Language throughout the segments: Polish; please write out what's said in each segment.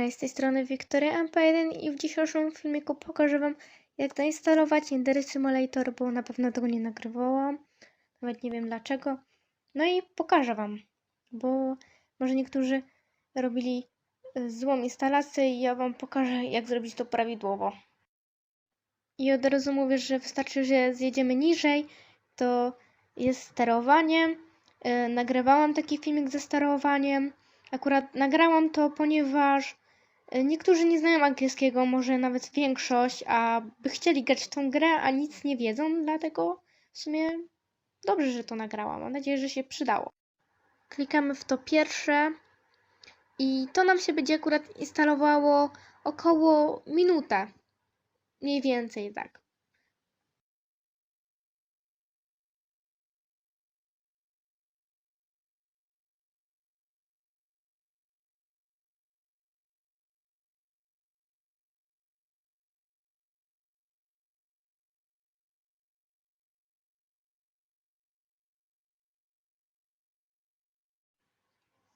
Cześć, z tej strony Wiktoria MP1 i w dzisiejszym filmiku pokażę Wam jak zainstalować Indery Simulator, bo na pewno tego nie nagrywałam, nawet nie wiem dlaczego. No i pokażę Wam, bo może niektórzy robili y, złą instalację i ja Wam pokażę jak zrobić to prawidłowo. I od razu mówię, że wystarczy, że zjedziemy niżej, to jest sterowanie. Yy, nagrywałam taki filmik ze sterowaniem. Akurat nagrałam to, ponieważ y, niektórzy nie znają angielskiego, może nawet większość, a by chcieli grać w tą grę, a nic nie wiedzą, dlatego w sumie dobrze, że to nagrałam. Mam nadzieję, że się przydało. Klikamy w to pierwsze i to nam się będzie akurat instalowało około minutę. Mniej więcej tak.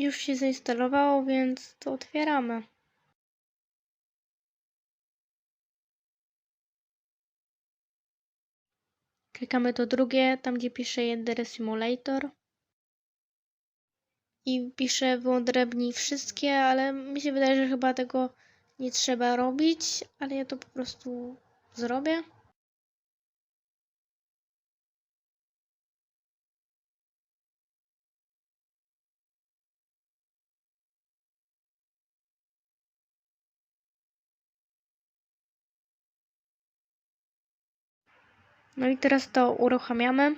Już się zainstalowało, więc to otwieramy. Klikamy to drugie, tam gdzie pisze Ender Simulator. I pisze wyodrębnij wszystkie, ale mi się wydaje, że chyba tego nie trzeba robić, ale ja to po prostu zrobię. No i teraz to uruchamiamy.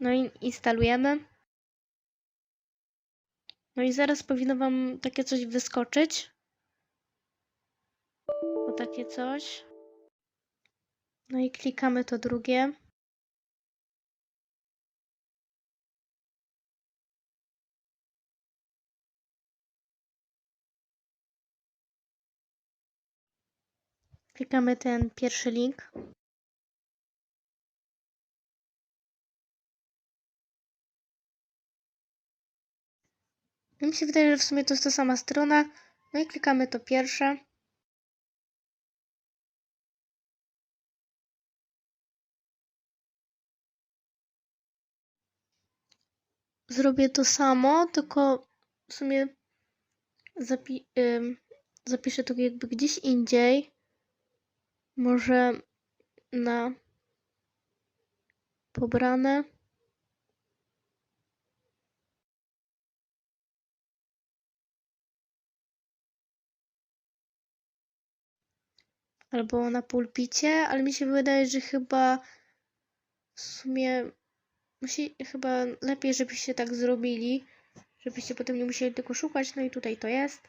No i instalujemy. No i zaraz powinno Wam takie coś wyskoczyć. O takie coś. No i klikamy to drugie. Klikamy ten pierwszy link. Mi się wydaje, że w sumie to jest ta sama strona. No i klikamy to pierwsze. Zrobię to samo, tylko w sumie zapi ym, zapiszę to jakby gdzieś indziej. Może na pobrane. Albo na pulpicie, ale mi się wydaje, że chyba w sumie musi chyba lepiej, żebyście tak zrobili, żebyście potem nie musieli tego szukać. No i tutaj to jest.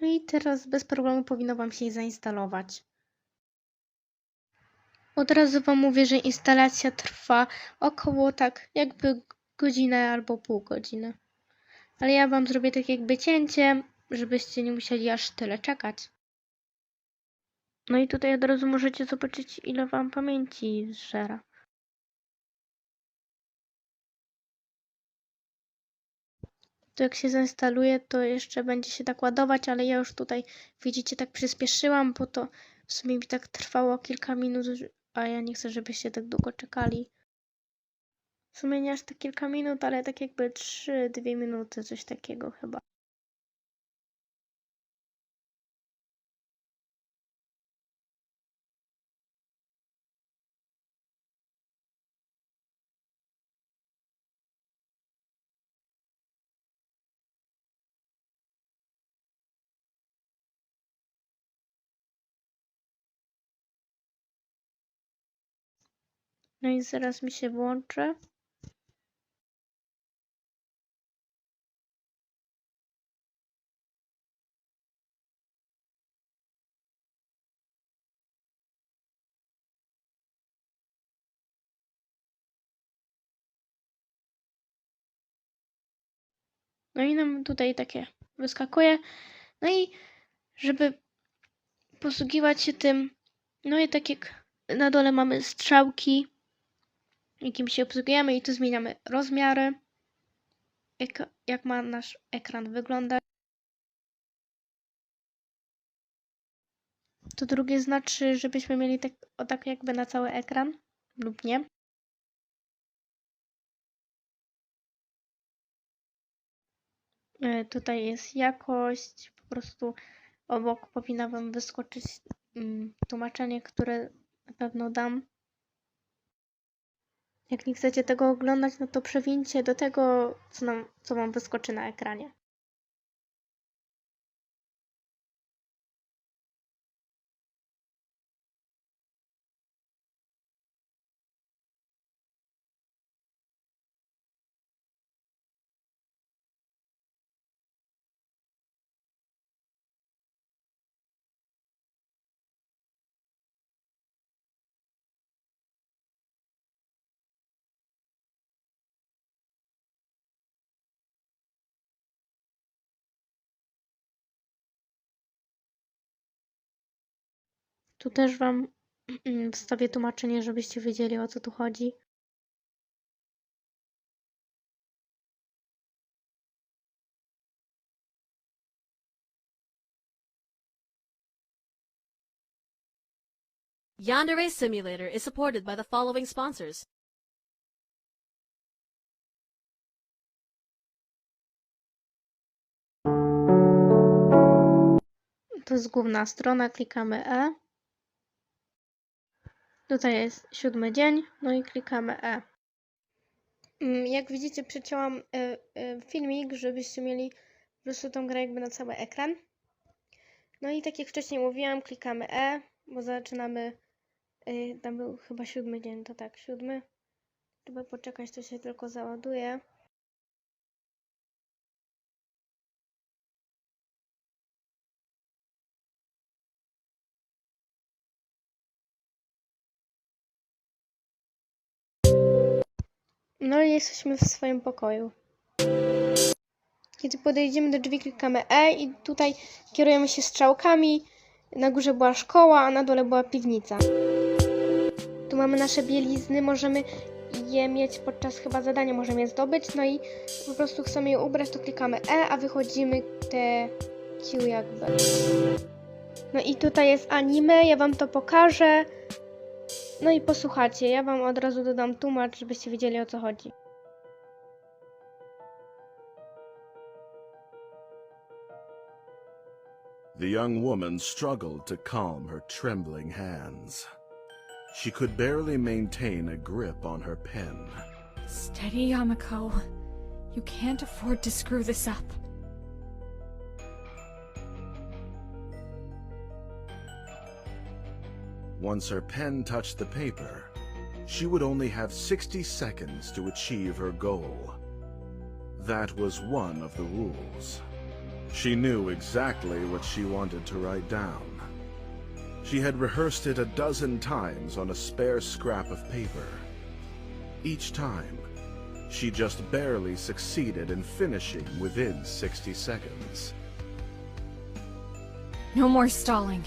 No i teraz bez problemu powinno Wam się zainstalować. Od razu Wam mówię, że instalacja trwa około tak jakby godzinę albo pół godziny. Ale ja Wam zrobię tak jakby cięcie, żebyście nie musieli aż tyle czekać. No i tutaj od razu możecie zobaczyć, ile Wam pamięci zżera. To jak się zainstaluje, to jeszcze będzie się tak ładować, ale ja już tutaj, widzicie, tak przyspieszyłam, bo to w sumie mi tak trwało kilka minut, a ja nie chcę, żebyście tak długo czekali. W sumie nie aż tak kilka minut, ale tak jakby 3-2 minuty, coś takiego chyba. No i zaraz mi się włączy. No i nam tutaj takie wyskakuje. No i żeby posługiwać się tym, no i tak jak na dole mamy strzałki, jakim się obsługujemy i tu zmieniamy rozmiary, jak, jak ma nasz ekran wyglądać. To drugie znaczy, żebyśmy mieli tak, o tak jakby na cały ekran lub nie. E, Tutaj jest jakość, po prostu obok powinna Wam wyskoczyć mm, tłumaczenie, które na pewno dam. Jak nie chcecie tego oglądać, no to przewincie do tego, co, nam, co Wam wyskoczy na ekranie. Tu też Wam mm, wstawię tłumaczenie, żebyście wiedzieli o co tu chodzi. Yandere Simulator is supported by the following sponsors. To jest główna strona, klikamy E. Tutaj jest siódmy dzień, no i klikamy E. Mm, Jak widzicie, przecięłam y, y, filmik, żebyście mieli po prostu tą grę jakby na cały ekran. No i tak jak wcześniej mówiłam, klikamy E, bo zaczynamy. y, Tam był chyba siódmy dzień, to tak, siódmy. Trzeba poczekać, to się tylko załaduje. No i jesteśmy w swoim pokoju. Kiedy podejdziemy do drzwi, klikamy E i tutaj kierujemy się strzałkami. Na górze była szkoła, a na dole była piwnica. Tu mamy nasze bielizny, możemy je mieć podczas chyba zadania, możemy je zdobyć. No i po prostu chcemy je ubrać, to klikamy E, a wychodzimy te Q jakby. No i tutaj jest anime, ja wam to pokażę. No i posłuchajcie, ja wam od razu dodam tłumacz, żebyście wiedzieli o co chodzi. The young woman struggled to calm her trembling hands. She could barely maintain a grip on her pen. Steady, Yamako. You can't afford to screw this up. Once her pen touched the paper, she would only have 60 seconds to achieve her goal. That was one of the rules. She knew exactly what she wanted to write down. She had rehearsed it a dozen times on a spare scrap of paper. Each time, she just barely succeeded in finishing within 60 seconds. No more stalling.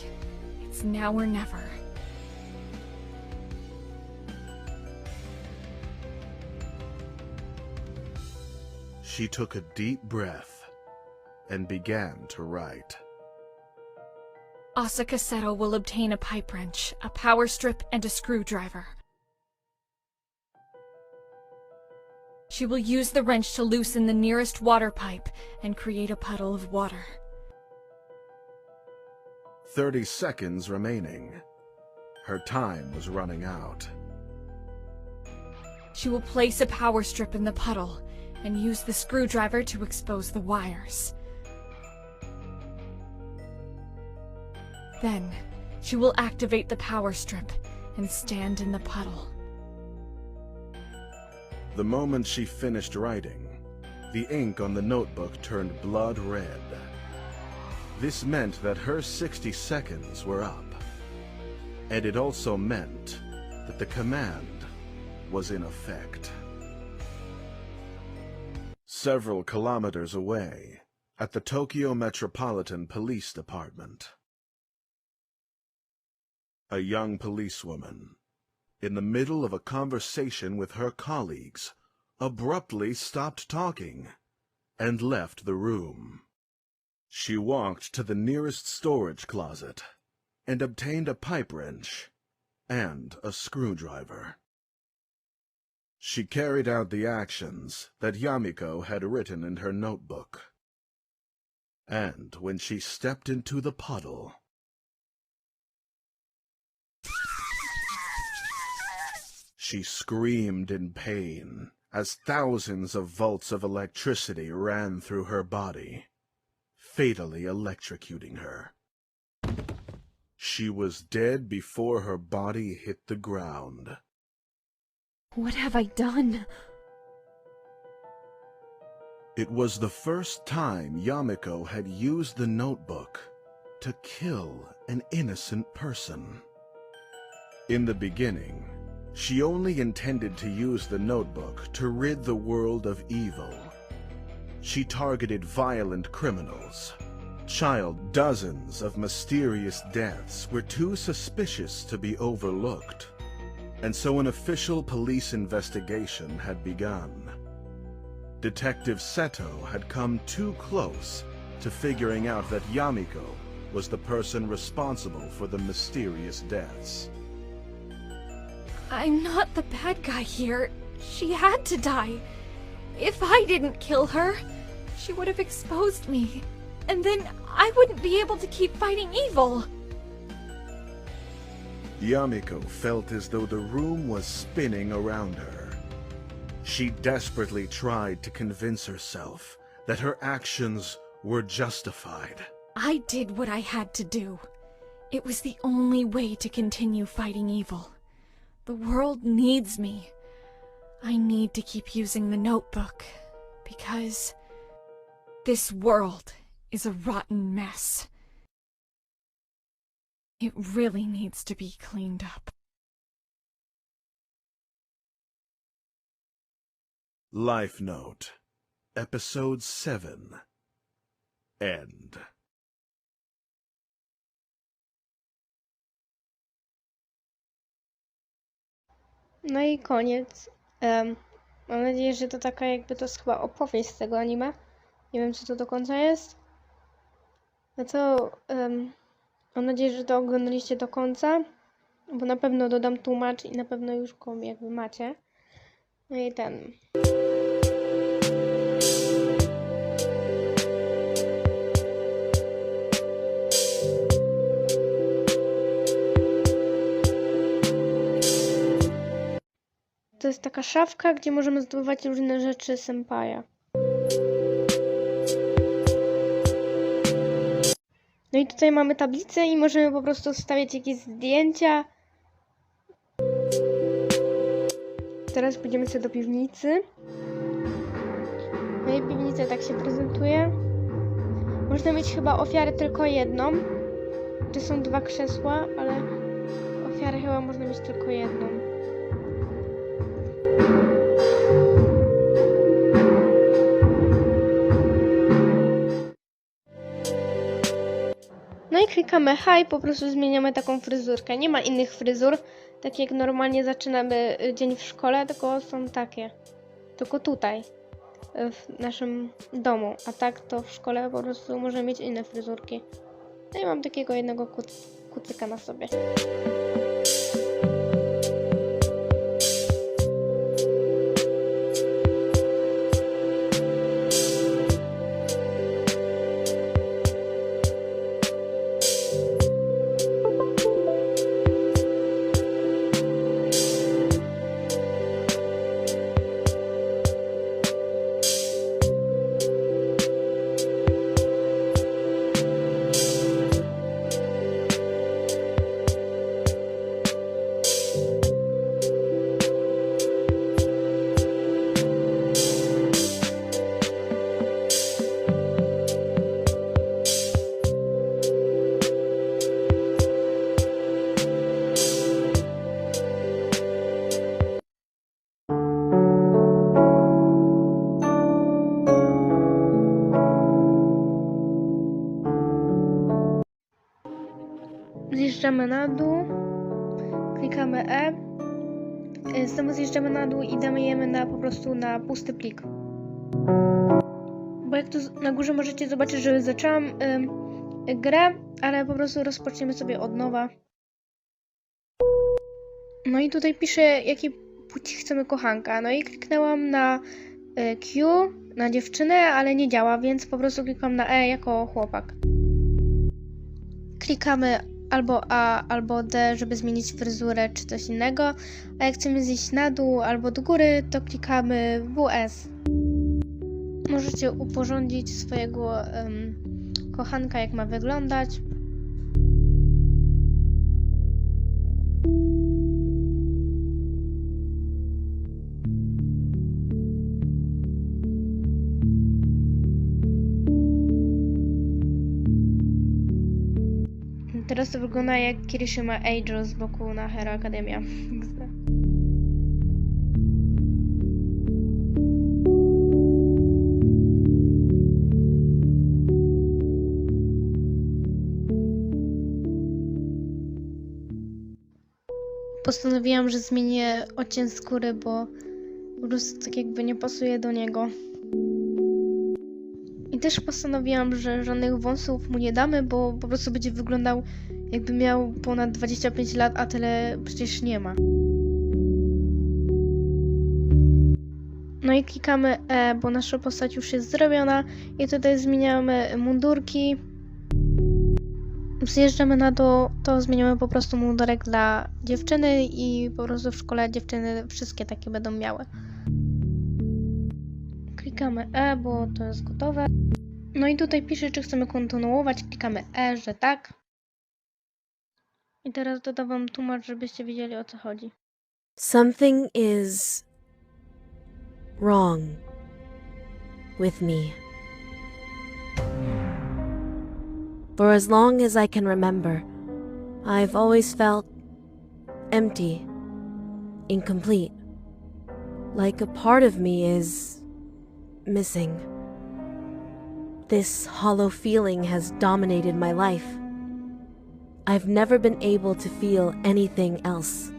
It's now or never. She took a deep breath and began to write. Asaka Seto will obtain a pipe wrench, a power strip, and a screwdriver. She will use the wrench to loosen the nearest water pipe and create a puddle of water. 30 seconds remaining. Her time was running out. She will place a power strip in the puddle and use the screwdriver to expose the wires. Then, she will activate the power strip and stand in the puddle. The moment she finished writing, the ink on the notebook turned blood red. This meant that her 60 seconds were up. And it also meant that the command was in effect. Several kilometers away, at the Tokyo Metropolitan Police Department. A young policewoman, in the middle of a conversation with her colleagues, abruptly stopped talking and left the room. She walked to the nearest storage closet and obtained a pipe wrench and a screwdriver. She carried out the actions that Yamiko had written in her notebook. And when she stepped into the puddle, she screamed in pain as thousands of volts of electricity ran through her body, fatally electrocuting her. She was dead before her body hit the ground. What have I done? It was the first time Yamiko had used the notebook to kill an innocent person. In the beginning, she only intended to use the notebook to rid the world of evil. She targeted violent criminals. Child, dozens of mysterious deaths were too suspicious to be overlooked. And so an official police investigation had begun. Detective Seto had come too close to figuring out that Yamiko was the person responsible for the mysterious deaths. I'm not the bad guy here. She had to die. If I didn't kill her, she would have exposed me. And then I wouldn't be able to keep fighting evil. Yamiko felt as though the room was spinning around her. She desperately tried to convince herself that her actions were justified. I did what I had to do. It was the only way to continue fighting evil. The world needs me. I need to keep using the notebook because this world is a rotten mess. It really needs to be cleaned up. Life Note, Episode 7 End. No i koniec. Em, mam nadzieję, że to taka jakby to jest chyba opowieść z tego anime. Nie wiem, co to do końca jest. No to em, mam nadzieję, że to oglądaliście do końca, bo na pewno dodam tłumacz i na pewno już go jakby macie. No i ten. To jest taka szafka, gdzie możemy zdobywać różne rzeczy senpaja. No i tutaj mamy tablicę i możemy po prostu wstawiać jakieś zdjęcia. Teraz pójdziemy sobie do piwnicy. No i piwnica tak się prezentuje. Można mieć chyba ofiarę tylko jedną. Tu są dwa krzesła, ale ofiarę chyba można mieć tylko jedną. I klikamy hi, po prostu zmieniamy taką fryzurkę. Nie ma innych fryzur, tak jak normalnie zaczynamy y, dzień w szkole, tylko są takie. Tylko tutaj, w naszym domu. A tak to w szkole po prostu możemy mieć inne fryzurki. No i mam takiego jednego kuc kucyka na sobie. Na dół, klikamy E, y, znowu zjeżdżamy na dół i dajemy na po prostu na pusty plik. Bo jak tu na górze możecie zobaczyć, że zaczęłam ym, grę, ale po prostu rozpoczniemy sobie od nowa. No i tutaj pisze, jakiej płci chcemy kochanka. No i kliknęłam na y, Q, na dziewczynę, ale nie działa, więc po prostu klikam na E jako chłopak. Klikamy albo A, albo D, żeby zmienić fryzurę czy coś innego. A jak chcemy zejść na dół albo do góry, to klikamy WS. Możecie uporządzić swojego em, kochanka, jak ma wyglądać. Teraz to wygląda jak Kirishima Angel z boku na Hero Academia. Postanowiłam, że zmienię odcień skóry, bo po prostu tak jakby nie pasuje do niego. Też postanowiłam, że żadnych wąsów mu nie damy, bo po prostu będzie wyglądał jakby miał ponad 25 lat, a tyle przecież nie ma. No i klikamy E, bo nasza postać już jest zrobiona i tutaj zmieniamy mundurki. Zjeżdżamy na to, to zmieniamy po prostu mundurek dla dziewczyny i po prostu w szkole dziewczyny wszystkie takie będą miały. Klikamy E, bo to jest gotowe. No i tutaj pisze, czy chcemy kontynuować. Klikamy E, że tak. I teraz tłumacz, żebyście wiedzieli o co chodzi. Something is wrong with me. For as long as I can remember, I've always felt empty, incomplete, like a part of me is missing. This hollow feeling has dominated my life. I've never been able to feel anything else.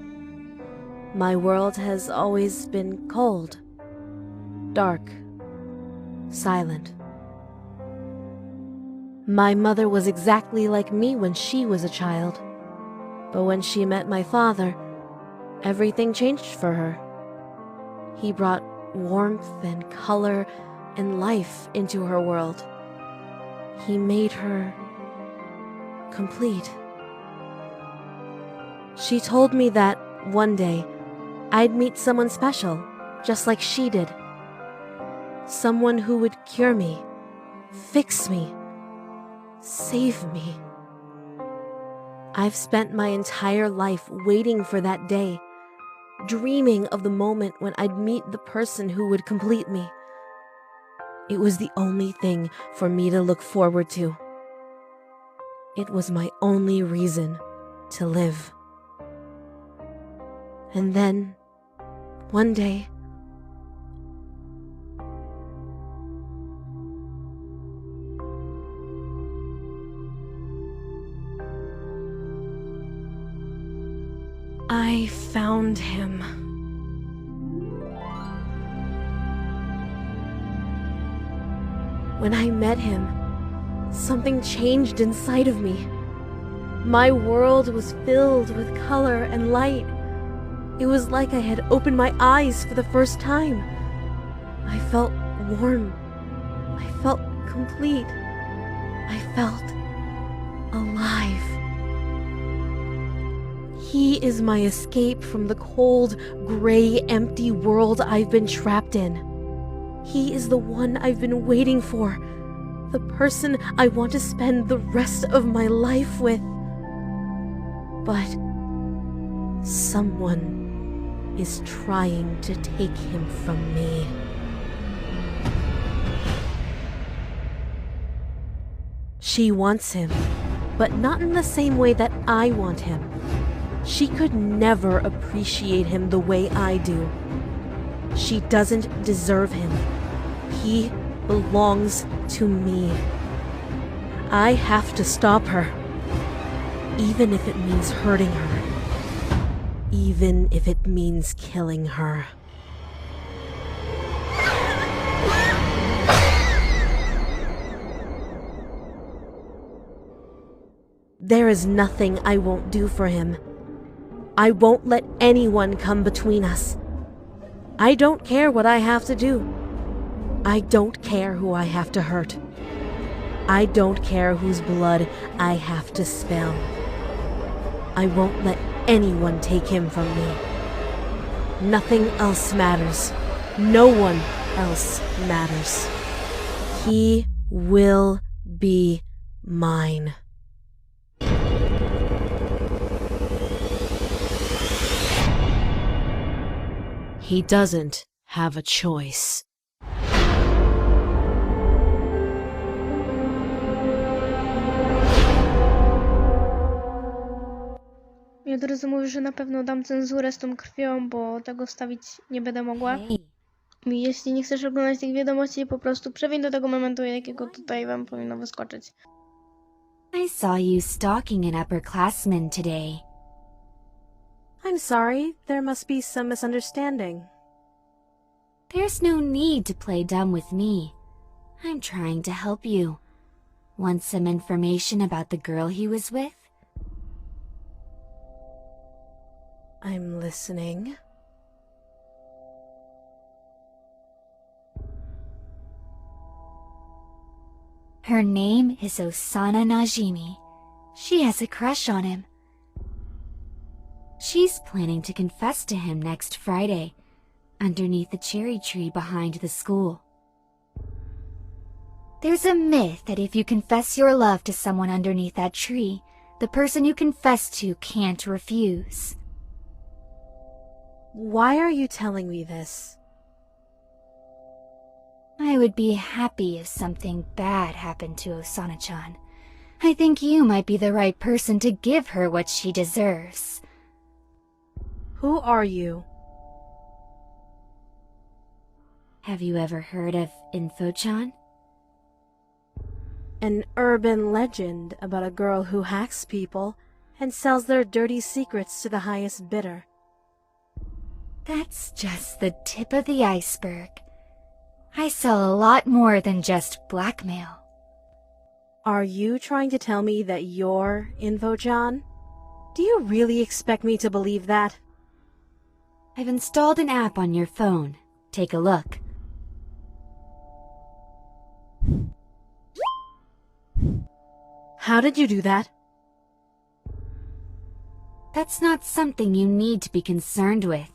My world has always been cold, dark, silent. My mother was exactly like me when she was a child. But when she met my father, everything changed for her. He brought warmth and color and life into her world. He made her complete. She told me that one day I'd meet someone special, just like she did. Someone who would cure me, fix me, save me. I've spent my entire life waiting for that day, dreaming of the moment when I'd meet the person who would complete me. It was the only thing for me to look forward to. It was my only reason to live. And then, one day, I found him. When I met him, something changed inside of me. My world was filled with color and light. It was like I had opened my eyes for the first time. I felt warm. I felt complete. I felt alive. He is my escape from the cold, gray, empty world I've been trapped in. He is the one I've been waiting for, the person I want to spend the rest of my life with. But someone is trying to take him from me. She wants him, but not in the same way that I want him. She could never appreciate him the way I do. She doesn't deserve him. He belongs to me. I have to stop her. even if it means hurting her. Even if it means killing her. There is nothing I won't do for him. I won't let anyone come between us. I don't care what I have to do. I don't care who I have to hurt. I don't care whose blood I have to spill. I won't let anyone take him from me. Nothing else matters. No one else matters. He will be mine. He doesn't have a choice. I od razu mówię, że na pewno dam cenzurę z tą krwią, bo tego wstawić nie będę mogła. Hey, I jeśli nie chcesz oglądać tych wiadomości, po prostu przewiń do tego momentu, jakiego tutaj wam powinno wyskoczyć. I saw you stalking an upperclassman today. I'm sorry, there must be some misunderstanding. There's no need to play dumb with me. I'm trying to help you. Want some information about the girl he was with? I'm listening. Her name is Osana Najimi. She has a crush on him. She's planning to confess to him next Friday, underneath the cherry tree behind the school. There's a myth that if you confess your love to someone underneath that tree, the person you confess to can't refuse. Why are you telling me this? I would be happy if something bad happened to Osana-chan. I think you might be the right person to give her what she deserves. Who are you? Have you ever heard of Info-chan? An urban legend about a girl who hacks people and sells their dirty secrets to the highest bidder. That's just the tip of the iceberg. I sell a lot more than just blackmail. Are you trying to tell me that you're InfoJohn? Do you really expect me to believe that? I've installed an app on your phone. Take a look. How did you do that? That's not something you need to be concerned with.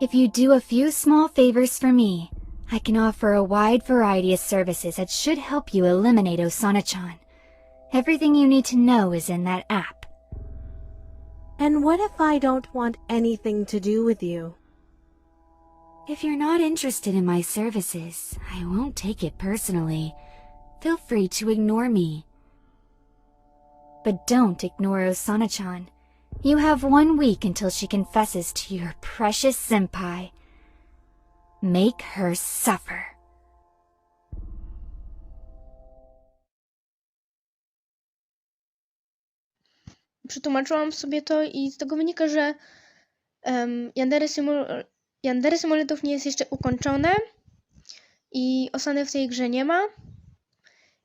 If you do a few small favors for me, I can offer a wide variety of services that should help you eliminate Osana-chan. Everything you need to know is in that app. And what if I don't want anything to do with you? If you're not interested in my services, I won't take it personally. Feel free to ignore me. But don't ignore Osana-chan. You have one week until she confesses to your precious senpai. Make her suffer. Przetłumaczyłam sobie to i z tego wynika, że um, Yandere, Simul Yandere Simulatorów nie jest jeszcze ukończone i Osany w tej grze nie ma.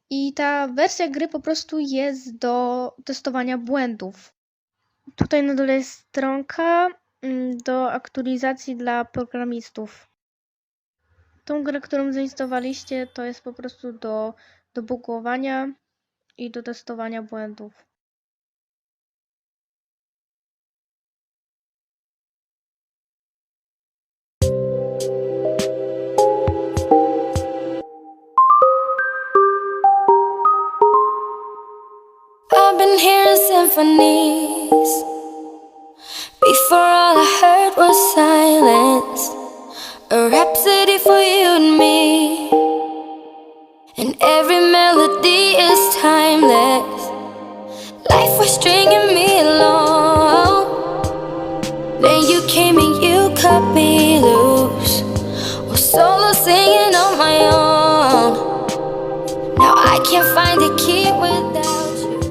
I ta wersja gry po prostu jest do testowania błędów. Tutaj na dole jest stronka mm, do aktualizacji dla programistów. Tą grę, którą zainstalowaliście, to jest po prostu do, do bugowania i do testowania błędów. Symphonies. Before all I heard was silence. A rhapsody for you and me. And every melody is timeless. Life was stringing me along. Then you came and you cut me loose. Was solo singing on my own. Now I can't find the key